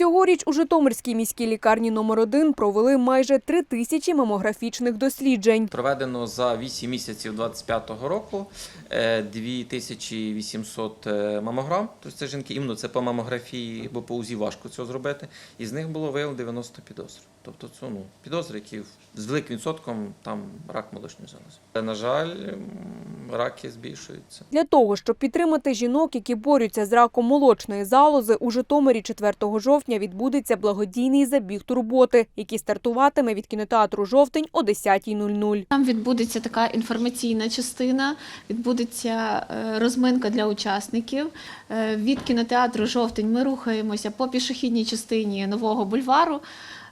Цьогоріч у Житомирській міській лікарні номер 1 провели майже три тисячі мамографічних досліджень. Проведено за 8 місяців 2025 року е, 2800 е, мамограм. Тобто це жінки, іменно це по мамографії, бо по УЗІ важко цього зробити. І з них було виявлено 90 підозр. Тобто це ну, підозри, які з великим відсотком там рак молочної залози. Е, На жаль, раки збільшуються. Для того, щоб підтримати жінок, які борються з раком молочної залози, у Житомирі 4 жовтня відбудеться благодійний забіг турботи, який стартуватиме від кінотеатру «Жовтень» о 10.00. Там відбудеться така інформаційна частина, відбудеться е, розминка для учасників. Е, Від кінотеатру Жовтень ми рухаємося по пішохідній частині нового бульвару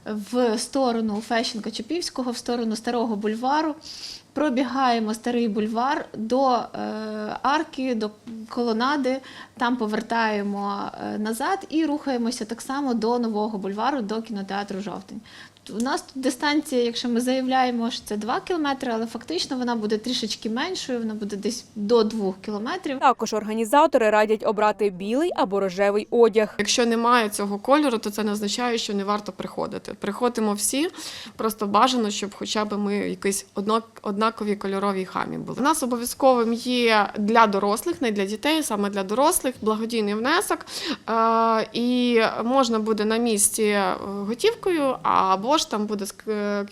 в сторону Фещенка Чопівського, в сторону старого бульвару. Пробігаємо старий бульвар до е, арки, до колонади, там повертаємо е, назад і рухаємося так само до нового бульвару, до кінотеатру Жовтень. У нас тут дистанція, якщо ми заявляємо, що це 2 кілометри, але фактично вона буде трішечки меншою, вона буде десь до 2 кілометрів. Також організатори радять обрати білий або рожевий одяг. Якщо немає цього кольору, то це не означає, що не варто приходити. Приходимо всі, просто бажано, щоб хоча б ми якісь одно- однакові кольорові хамі були. У нас обов'язковим є для дорослих, не для дітей, саме для дорослих, благодійний внесок. Е, І можна буде на місці е, готівкою, або ж там буде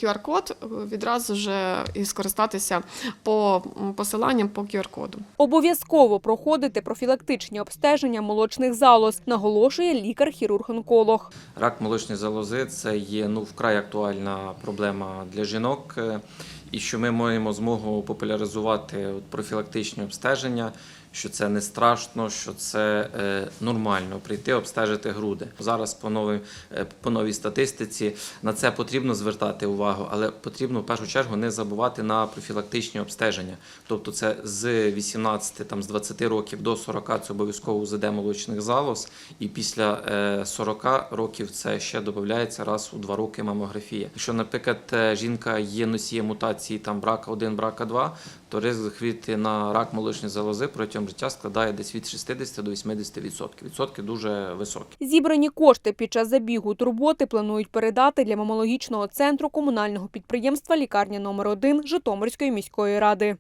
QR-код е, відразу ж і скористатися по посиланням по QR-коду. Обов'язково проходити профілактичні обстеження молочних залоз, наголошує лікар-хірург-онколог. Рак молочної залози це є ну, вкрай актуальна проблема для жінок. І що ми маємо змогу популяризувати профілактичні обстеження, що це не страшно, що це е, нормально прийти обстежити груди. Зараз по новій, е, по новій статистиці на це потрібно звертати увагу, але потрібно в першу чергу не забувати на профілактичні обстеження. Тобто, це з 18, там з 20 років до 40 це обов'язково УЗД молочних залоз, і після е, 40 років це ще додається раз у 2 роки мамографія. Якщо, наприклад, е, жінка є носієм мутації там брака 1, брака 2, то ризик захворіти на рак молочної залози життя складає десь від 60 до 80%. Відсотки дуже високі. Зібрані кошти під час забігу турботи планують передати для мамологічного центру комунального підприємства лікарня номер 1 Житомирської міської ради.